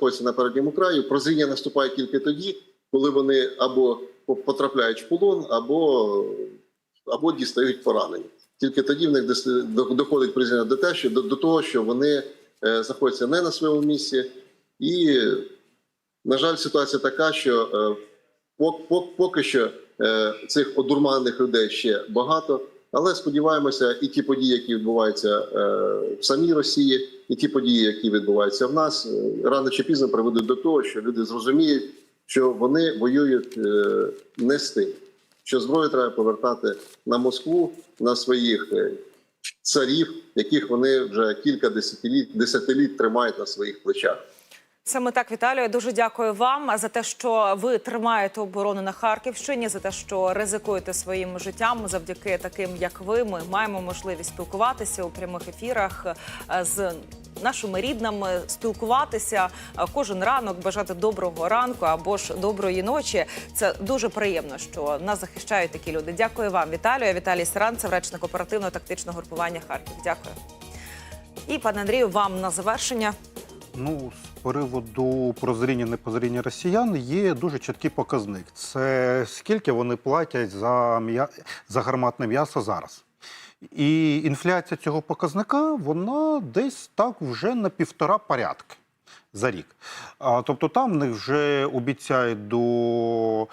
знаходяться на передньому краю. Прозріння наступає тільки тоді, коли вони або потрапляють в полон, або, або дістають поранення. Тільки тоді в них доходить призіння до те, що до, до того, що вони е, знаходяться не на своєму місці, і на жаль, ситуація така, що е, пок- пок- поки що е, цих одурманених людей ще багато. Але сподіваємося, і ті події, які відбуваються е, в самій Росії, і ті події, які відбуваються в нас, е, рано чи пізно приведуть до того, що люди зрозуміють, що вони воюють е, не з тим, що зброю треба повертати на Москву, на своїх царів, яких вони вже кілька десятиліть, десятиліть тримають на своїх плечах. Саме так, Віталію, дуже дякую вам за те, що ви тримаєте оборону на Харківщині, за те, що ризикуєте своїм життям. Завдяки таким, як ви, ми маємо можливість спілкуватися у прямих ефірах е, з нашими рідними, спілкуватися е, кожен ранок, бажати доброго ранку або ж доброї ночі. Це дуже приємно, що нас захищають такі люди. Дякую вам, Віталію. Віталій Саранцев, речник оперативно-тактичного групування Харків. Дякую. І пане Андрію, вам на завершення. Ну, приводу прозріння непозріння росіян є дуже чіткий показник. Це скільки вони платять за, за гарматне м'ясо зараз. І інфляція цього показника вона десь так вже на півтора порядки за рік. А, тобто там в них вже обіцяють до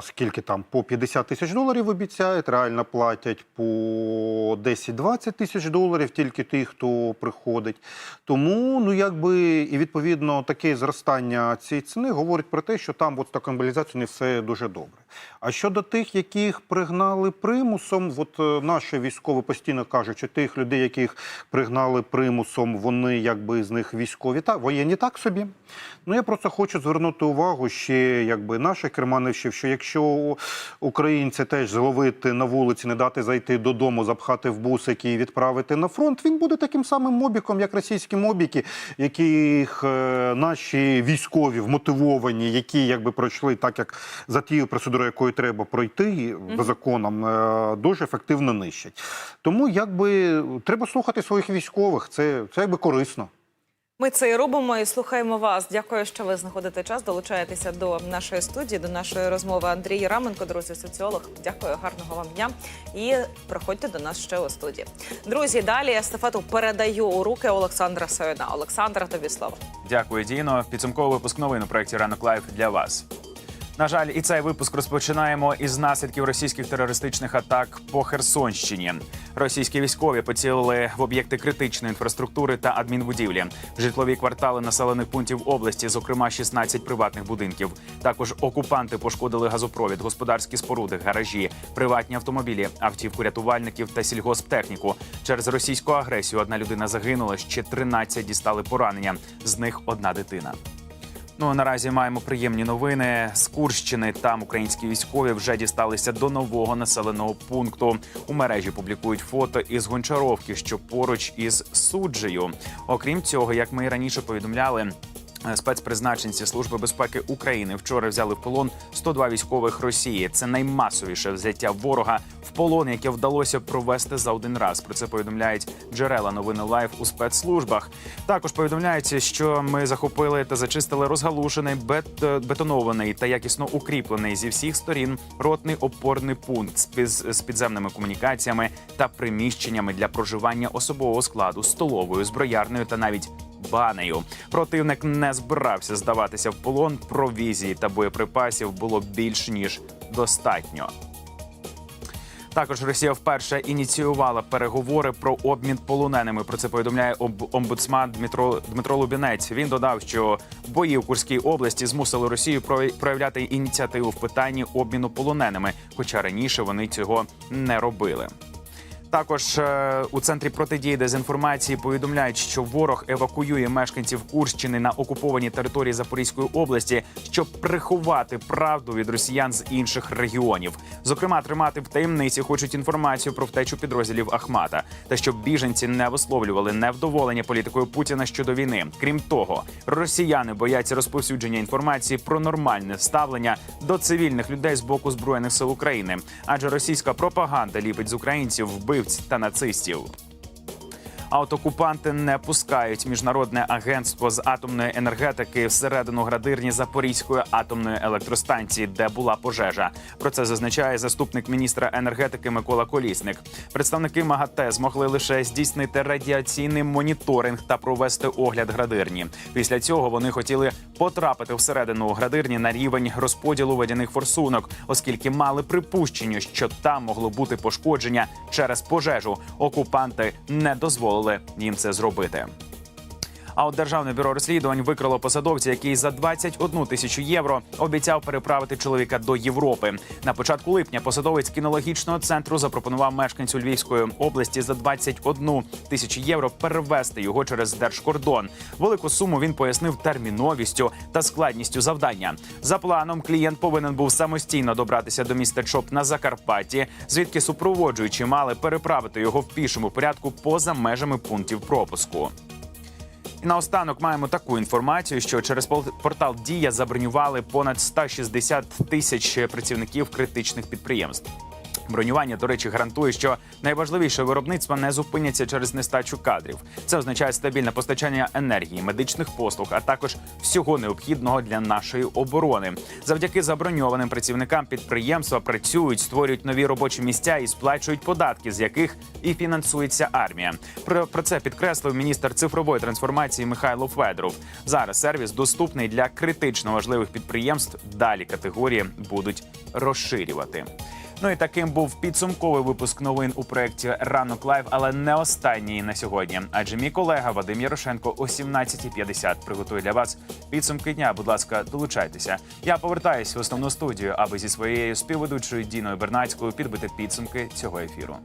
скільки там по 50 тисяч доларів обіцяють, реально платять по 10-20 тисяч доларів тільки ті, хто приходить. Тому, ну якби і відповідно таке зростання цієї ціни говорить про те, що там от з такою мобілізацією не все дуже добре. А щодо тих, яких пригнали примусом, от е, наші військові постійно кажуть, що тих людей, яких пригнали примусом, вони якби з них військові та воєнні так собі. Ну я просто хочу звернути увагу ще, якби наших керманівщів, що якщо українці теж зловити на вулиці, не дати зайти додому, запхати в бусики і відправити на фронт, він буде таким самим мобіком, як російські мобіки, яких е, наші військові вмотивовані, які якби пройшли так, як за тією процедурою, якою треба пройти за законом, е, дуже ефективно нищать. Тому якби треба слухати своїх військових, це, це якби корисно. Ми це і робимо і слухаємо вас. Дякую, що ви знаходите час. Долучаєтеся до нашої студії, до нашої розмови. Андрій Раменко, друзі, соціолог. Дякую, гарного вам дня. І приходьте до нас ще у студії. Друзі, далі естафету передаю у руки Олександра Союна. Олександра, тобі слово. Дякую, Діно. Підсумковий випуск новин у проєкті Ранок Лайф для вас. На жаль, і цей випуск розпочинаємо із наслідків російських терористичних атак по Херсонщині. Російські військові поцілили в об'єкти критичної інфраструктури та адмінбудівлі, житлові квартали населених пунктів області, зокрема 16 приватних будинків. Також окупанти пошкодили газопровід, господарські споруди, гаражі, приватні автомобілі, автівку рятувальників та сільгосптехніку. Через російську агресію одна людина загинула, ще 13 дістали поранення. З них одна дитина. Ну а наразі маємо приємні новини з Курщини. Там українські військові вже дісталися до нового населеного пункту. У мережі публікують фото із Гончаровки, що поруч із суджею. Окрім цього, як ми і раніше повідомляли. Е, Спецпризначенці Служби безпеки України вчора взяли в полон 102 військових Росії. Це наймасовіше взяття ворога в полон, яке вдалося провести за один раз. Про це повідомляють джерела новини Лайф у спецслужбах. Також повідомляється, що ми захопили та зачистили розгалушений бет, бетонований та якісно укріплений зі всіх сторін ротний опорний пункт з підземними комунікаціями та приміщеннями для проживання особового складу, столовою, зброярною та навіть банею. Противник не збирався здаватися в полон. Провізії та боєприпасів було більш ніж достатньо. Також Росія вперше ініціювала переговори про обмін полоненими. Про це повідомляє омбудсман Дмитро Дмитро Лубінець. Він додав, що бої в Курській області змусили Росію проявляти ініціативу в питанні обміну полоненими, хоча раніше вони цього не робили. Також е, у центрі протидії дезінформації повідомляють, що ворог евакуює мешканців Курщини на окупованій території Запорізької області, щоб приховати правду від росіян з інших регіонів. Зокрема, тримати в таємниці хочуть інформацію про втечу підрозділів Ахмата та щоб біженці не висловлювали невдоволення політикою Путіна щодо війни. Крім того, росіяни бояться розповсюдження інформації про нормальне ставлення до цивільних людей з боку збройних сил України, адже російська пропаганда ліпить з українців вбивць та нацистів. А от окупанти не пускають міжнародне агентство з атомної енергетики всередину градирні Запорізької атомної електростанції, де була пожежа. Про це зазначає заступник міністра енергетики Микола Колісник. Представники МАГАТЕ змогли лише здійснити радіаційний моніторинг та провести огляд градирні. Після цього вони хотіли потрапити всередину градирні на рівень розподілу водяних форсунок, оскільки мали припущення, що там могло бути пошкодження через пожежу. Окупанти не дозволили їм це зробити. А от державне бюро розслідувань викрило посадовця, який за 21 тисячу євро обіцяв переправити чоловіка до Європи. На початку липня посадовець кінологічного центру запропонував мешканцю Львівської області за 21 тисячу євро перевести його через держкордон. Велику суму він пояснив терміновістю та складністю завдання. За планом клієнт повинен був самостійно добратися до міста Чоп на Закарпатті, звідки супроводжуючі мали переправити його в пішому порядку поза межами пунктів пропуску. Наостанок маємо таку інформацію, що через портал Дія забронювали понад 160 тисяч працівників критичних підприємств. Бронювання, до речі, гарантує, що найважливіше виробництва не зупиняться через нестачу кадрів. Це означає стабільне постачання енергії, медичних послуг, а також всього необхідного для нашої оборони. Завдяки заброньованим працівникам підприємства працюють, створюють нові робочі місця і сплачують податки, з яких і фінансується армія. Про, про це підкреслив міністр цифрової трансформації Михайло Федоров. Зараз сервіс доступний для критично важливих підприємств. Далі категорії будуть розширювати. Ну і таким був підсумковий випуск новин у проєкті Ранок Лайв, але не останній на сьогодні. Адже мій колега Вадим Ярошенко о 17.50 приготує для вас підсумки дня. Будь ласка, долучайтеся. Я повертаюся в основну студію, аби зі своєю співведучою Діною Бернацькою підбити підсумки цього ефіру.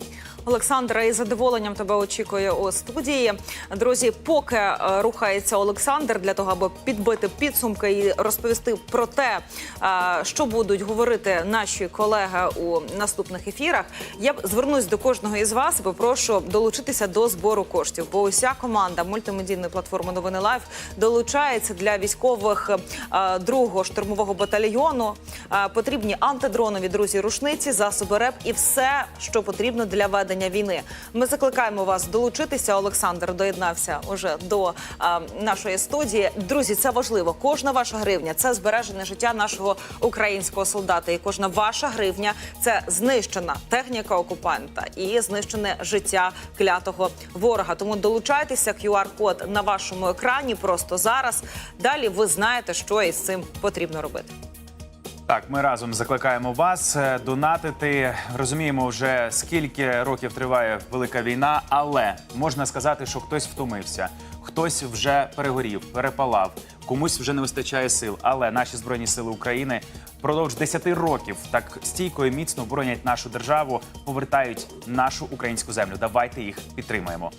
Олександра, із задоволенням тебе очікує у студії. Друзі, поки е, рухається Олександр для того, аби підбити підсумки і розповісти про те, е, що будуть говорити наші колеги у наступних ефірах. Я звернусь до кожного із вас і попрошу долучитися до збору коштів. Бо уся команда мультимедійної платформи Новини Лайф долучається для військових е, другого штурмового батальйону. Е, Потрібні антидронові друзі, рушниці, засоби РЕП і все, що потрібно для ведення війни. Ми закликаємо вас долучитися. Олександр доєднався уже до е, нашої студії. Друзі, це важливо. Кожна ваша гривня це збереження життя нашого українського солдата. І кожна ваша гривня це знищена техніка окупанта і знищене життя клятого ворога. Тому долучайтеся. QR-код на вашому екрані просто зараз. Далі ви знаєте, що із цим потрібно робити. Так, ми разом закликаємо вас е, донатити. Розуміємо вже скільки років триває велика війна, але можна сказати, що хтось втомився, хтось вже перегорів, перепалав, комусь вже не вистачає сил. Але наші збройні сили України впродовж 10 років так стійко і міцно боронять нашу державу, повертають нашу українську землю. Давайте їх підтримаємо.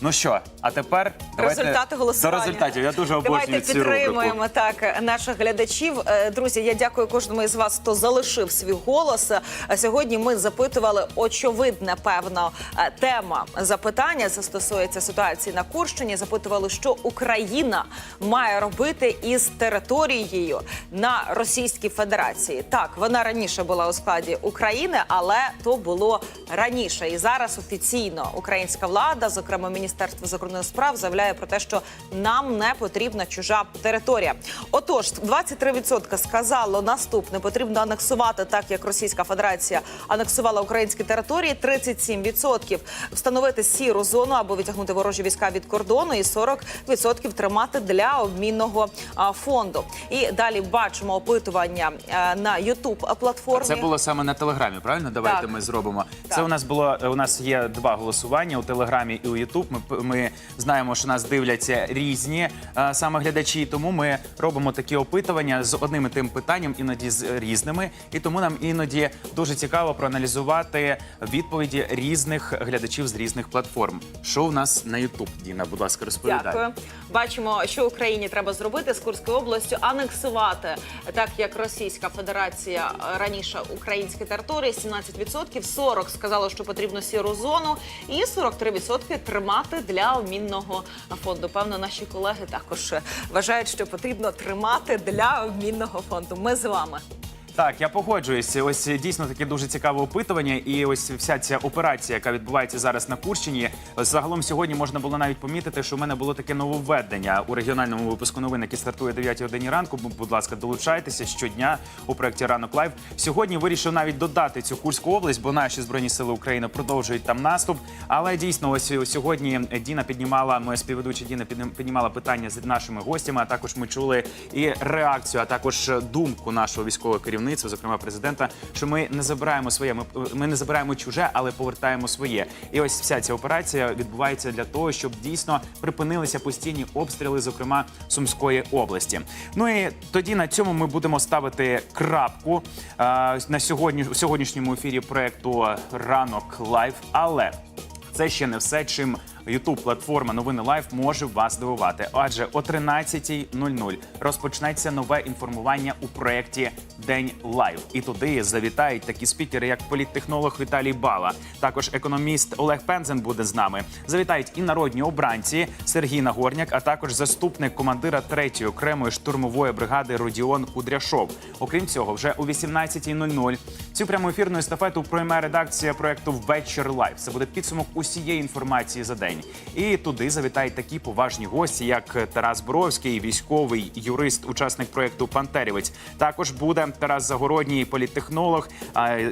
Ну що, а тепер давайте Результати голосування. до результатів. Я дуже обожнюю Давайте цю рубрику. підтримуємо так наших глядачів. Е, Друзі, я дякую кожному із вас, хто залишив свій голос. Е, Сьогодні ми запитували очевидна певна е, тема запитання. Це стосується ситуації на Курщині. Запитували, що Україна має робити із територією на Російській Федерації. Так, вона раніше була у складі України, але то було раніше. І зараз офіційно українська влада, зокрема Міністерство закордонних справ, заявляє про те, що нам не потрібна чужа територія. Отож, 23% сказало наступне: потрібно анексувати так, як Російська Федерація анексувала українські території. 37% встановити сіру зону або відтягнути ворожі війська від кордону, і 40% тримати для обмінного фонду. І далі бачимо опитування на youtube платформі. Це було саме на телеграмі, правильно? Давайте Так. ми зробимо. Так. Це у нас було у нас є два голосування у телеграмі і у Ютуб. Ми, ми знаємо, що нас дивляться різні е, саме глядачі, тому ми робимо такі опитування з одним і тим питанням, іноді з різними. І тому нам іноді дуже цікаво проаналізувати відповіді різних глядачів з різних платформ. Що у нас на Ютуб, Діна? Будь ласка, розповідай. Дякую. Бачимо, що Україні треба зробити з Курською областю, анексувати так, як Російська Федерація е, раніше українські території. 17%, 40 сказало, що потрібно сіру зону, і 43% тримати для обмінного фонду. Певно, наші колеги також е, вважають, що потрібно тримати для обмінного фонду. Ми з вами. Так, я погоджуюсь. Ось дійсно таке дуже цікаве опитування, і ось вся ця операція, яка відбувається зараз на Курщині. Загалом сьогодні можна було навіть помітити, що в мене було таке нововведення у регіональному випуску новин, який стартує о 9 годині ранку. Будь ласка, долучайтеся щодня у проєкті Ранок Лайв. Сьогодні вирішив навіть додати цю Курську область, бо наші збройні сили України продовжують там наступ. Але дійсно, ось сьогодні Діна піднімала, моя співведуча Діна піднімала питання з нашими гостями. А також ми чули і реакцію, а також думку нашого військового керівництва, зокрема президента, що ми не забираємо своє, ми, ми не забираємо чуже, але повертаємо своє. І ось вся ця операція відбувається для того, щоб дійсно припинилися постійні обстріли, зокрема Сумської області. Ну і тоді на цьому ми будемо ставити крапку а, на сьогодні в сьогоднішньому ефірі проекту Ранок Лайв. Але це ще не все, чим youtube платформа Новини Лайф може вас здивувати. Адже о 13.00 розпочнеться нове інформування у проєкті День Лайв. І туди завітають такі спікери, як політтехнолог Віталій Бала, також економіст Олег Пензен буде з нами. Завітають і народні обранці Сергій Нагорняк, а також заступник командира 3-ї окремої штурмової бригади Родіон Кудряшов. Окрім цього, вже о 18.00 цю пряму ефірну естафету пройме редакція проекту Вечір Лайв. Це буде підсумок усієї інформації за день. І туди завітають такі поважні гості, як Тарас Боровський, військовий юрист, учасник проекту Пантерівець. Також буде Тарас Загородній, політтехнолог.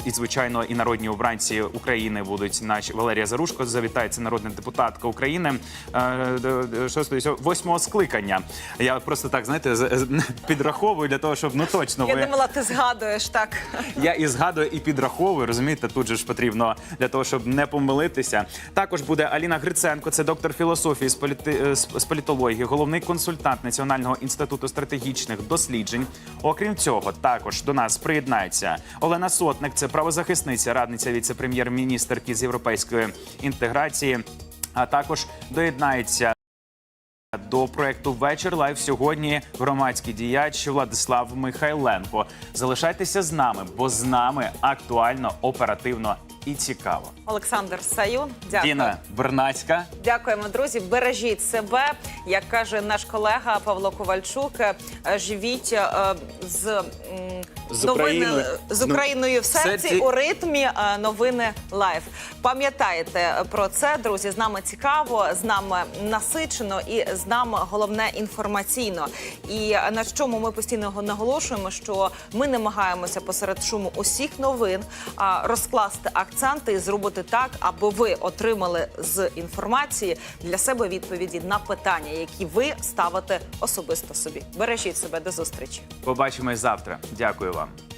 І звичайно, і народні обранці України будуть наші Валерія Зарушко. Завітає це народна депутатка України сьо- восьмого скликання. Я просто так знаєте підраховую для того, щоб ну точно Я ви думала, ти згадуєш так. я і згадую, і підраховую. Розумієте, тут же ж потрібно для того, щоб не помилитися. Також буде Аліна Гриценко, це доктор філософії з, політи... е, з політології, головний консультант Національного інституту стратегічних досліджень. Окрім цього, також до нас приєднається Олена Сотник, це правозахисниця, радниця віце-прем'єр-міністерки з європейської інтеграції. А також доєднається до проекту Вечір Лайв сьогодні громадський діяч Владислав Михайленко. Залишайтеся з нами, бо з нами актуально, оперативно і цікаво. Олександр Саюн, дякую. Діна Бернацька. Дякуємо, друзі. Бережіть себе, як каже наш колега Павло Ковальчук. е, Живіть е, з, З новини- з Ну, Україною в серці у ритмі е, новини лайф. Пам'ятайте про це, друзі. З нами цікаво, з нами насичено і з нами головне інформаційно. І е, на чому ми постійно наголошуємо, що ми намагаємося посеред шуму усіх новин розкласти акценти і зробити так, аби ви отримали з інформації для себе відповіді на питання, які ви ставите особисто собі. Бережіть себе до зустрічі. Побачимось завтра. Дякую вам. Києва.